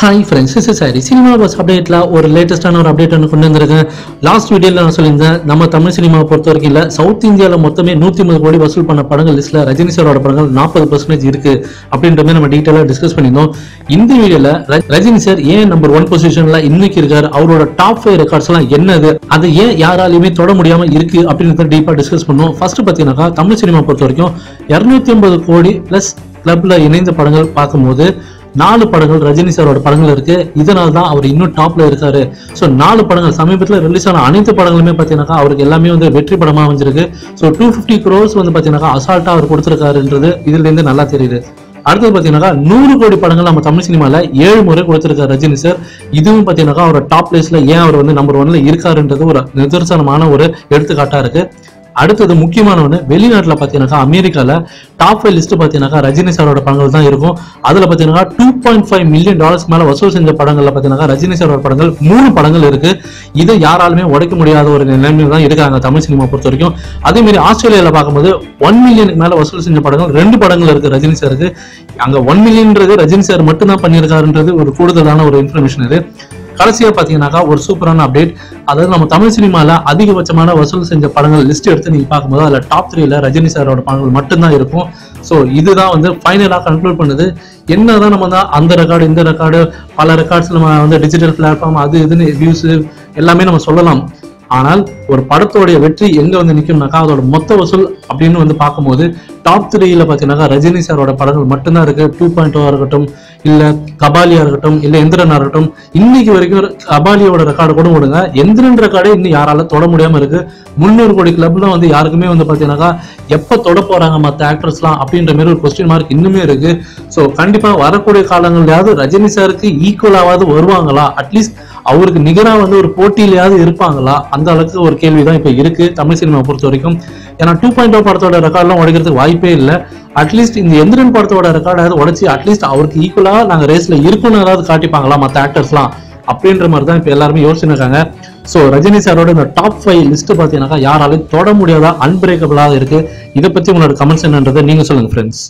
Hi friends is sorry cinema bus அப்டேட்டில் ஒரு லேட்டஸ்ட்டான ஒரு அப்டேட் ஒன்று கொண்டு வந்திருக்கேன் லாஸ்ட் வீடியோவில் நான் சொல்லியிருந்தேன் நம்ம தமிழ் சினிமாவை பொறுத்த வரைக்கும் இல்லை சவுத் இந்தியாவில் மொத்தமே நூற்றி ஐம்பது கோடி வசூல் பண்ண படங்கள் லிஸ்ட்டில் ரஜினி சாரோட படங்கள் நாற்பது பர்சன்டேஜ் இருக்கு அப்படின்ற மாதிரி நம்ம டீட்டெயிலாக டிஸ்கஸ் பண்ணியிருந்தோம். இந்த வீடியோவில் ரஜினி சார் ஏன் நம்பர் ஒன் பொசிஷனில் இன்னைக்கு இருக்கார்? அவரோட டாப் ஃபைவ் ரெக்கார்ட்ஸ்லாம் என்னது? அது ஏன் யாராலையுமே தொட முடியாமல் இருக்கு அப்படின்றத டீப்பாக டிஸ்கஸ் பண்ணோம். ஃபர்ஸ்ட் பார்த்தீங்கன்னாக்கா தமிழ் சினிமா பொறுத்த வரைக்கும் இரநூத்தி ஐம்பது கோடி ப்ளஸ் கிளப்பில் இணைந்த படங்கள் பார்க்கும்போது நாலு படங்கள் ரஜினி சாரோட படங்கள் இருக்கு. இதனால தான் அவர் இன்னும் டாப்ல இருக்காரு. ஸோ நாலு படங்கள் சமீபத்தில் ரிலீஸ் ஆன அனைத்து படங்களுமே பார்த்தீங்கன்னாக்கா அவருக்கு எல்லாமே வந்து வெற்றி படமா அமைஞ்சிருக்கு. ஸோ டூ ஃபிஃப்டி க்ரோஸ் வந்து பார்த்தீங்கன்னாக்கா அசால்ட்டா அவர் கொடுத்துருக்காருன்றது இதுல இருந்து நல்லா தெரியுது. அடுத்தது பார்த்தீங்கன்னா நூறு கோடி படங்கள் நம்ம தமிழ் சினிமால ஏழு முறை கொடுத்துருக்காரு ரஜினி சார். இதுவும் பார்த்தீங்கன்னாக்கா அவரோட டாப் பிளேஸில் ஏன் அவர் வந்து நம்பர் ஒன்ல இருக்காருன்றது ஒரு நிதர்சனமான ஒரு எடுத்துக்காட்டா இருக்கு. அடுத்தது முக்கியமான ஒன்று வெளிநாட்டில் பார்த்தீங்கன்னாக்கா அமெரிக்காவில் டாப் ஃபைவ் லிஸ்ட் பார்த்தீங்கன்னாக்கா ரஜினி சாரோட படங்கள் தான் இருக்கும். அதில் பார்த்தீங்கன்னா two point five million dollars மேலே வசூல் செஞ்ச படங்களில் பார்த்தீங்கன்னா ரஜினி சாரோட படங்கள் மூணு படங்கள் இருக்கு. இதை யாராலுமே உடைக்க முடியாத ஒரு நிலைமையில தான் இருக்காங்க தமிழ் சினிமா பொறுத்த வரைக்கும். அதே மாதிரி ஆஸ்திரேலியாவில் பார்க்கும்போது ஒன் மில்லியனுக்கு மேலே வசூல் செஞ்ச படங்கள் ரெண்டு படங்கள் இருக்கு ரஜினி சாருக்கு. அங்கே ஒன் மில்லியன்றது ரஜினி சார் மட்டும்தான் பண்ணியிருக்காருன்றது ஒரு கூடுதலான ஒரு இன்ஃபர்மேஷன் இது. கடைசியாக பார்த்தீங்கன்னாக்கா ஒரு சூப்பரான அப்டேட் அதாவது நம்ம தமிழ் சினிமாவில் அதிகபட்சமான வசூல் செஞ்ச படங்கள் லிஸ்ட் எடுத்து நீங்கள் பார்க்கும்போது அதில் டாப் த்ரீல ரஜினி சாரோட படங்கள் மட்டும்தான் இருக்கும். ஸோ இதுதான் வந்து ஃபைனலாக கன்க்ளூட் பண்ணுது. என்ன தான் நம்ம தான் அந்த ரெக்கார்டு இந்த ரெக்கார்டு பல ரெக்கார்ட்ஸ் நம்ம வந்து டிஜிட்டல் பிளாட்ஃபார்ம் அது இதுன்னு வியூஸு எல்லாமே நம்ம சொல்லலாம். ஆனால் ஒரு படத்தோடைய வெற்றி எங்க வந்து நிக்கும்னாக்கா அதோட மொத்த வசூல் அப்படின்னு வந்து பார்க்கும்போது டாப் த்ரீல பார்த்தீங்கன்னாக்கா ரஜினி சாரோட படங்கள் மட்டும்தான் இருக்கு. டூ பாயிண்ட் இருக்கட்டும் இல்ல கபாலியா இருக்கட்டும் இல்ல எந்திரனா இருக்கட்டும் இன்னைக்கு வரைக்கும் கபாலியோட ரெக்கார்டு கூட விடுங்க எந்திரன் ரெக்கார்டே இன்னும் யாரால தொட முடியாம இருக்கு. முன்னூறு கோடி கிளப்ல வந்து யாருக்குமே வந்து பாத்தீங்கன்னாக்கா எப்ப தொட போறாங்க மத்த ஆக்டர்ஸ்லாம் அப்படின்ற மாதிரி ஒரு கொஸ்டின் மார்க் இன்னுமே இருக்கு. ஸோ கண்டிப்பா வரக்கூடிய காலங்கள்லயாவது ரஜினி சாருக்கு ஈக்குவலாவது வருவாங்களா? அட்லீஸ்ட் அவருக்கு நிகரா வந்து ஒரு போட்டியிலையாவது இருப்பாங்களா? அந்த அளவுக்கு ஒரு கேள்விதான் இப்போ இருக்கு தமிழ் சினிமா பொறுத்த வரைக்கும். ஏன்னா டூ பாயிண்ட் oh படத்தோட ரெக்கார்ட்லாம் உடைக்கிறதுக்கு வாய்ப்பே இல்லை. அட்லீஸ்ட் இந்த எந்திரன் படத்தோட ரெக்கார்டாவது உடச்சி அட்லீஸ்ட் அவருக்கு ஈக்குவலா நாங்க ரேஸ்ல இருக்கணும் ஏதாவது காட்டிப்பாங்களா மற்ற ஆக்டர்ஸ்லாம் அப்படின்ற மாதிரி தான் இப்போ எல்லாருமே யோசிச்சுருக்காங்க ஸோ ரஜினி சாரோட இந்த டாப் ஃபைவ் லிஸ்ட் பார்த்தீங்கன்னாக்கா யாராலையும் தொட முடியாதா அன்பிரேக்கபிளாக இருக்குது இதை பத்தி உங்களோட கமெண்ட்ஸ் என்னன்றதை நீங்க சொல்லுங்க ஃப்ரெண்ட்ஸ்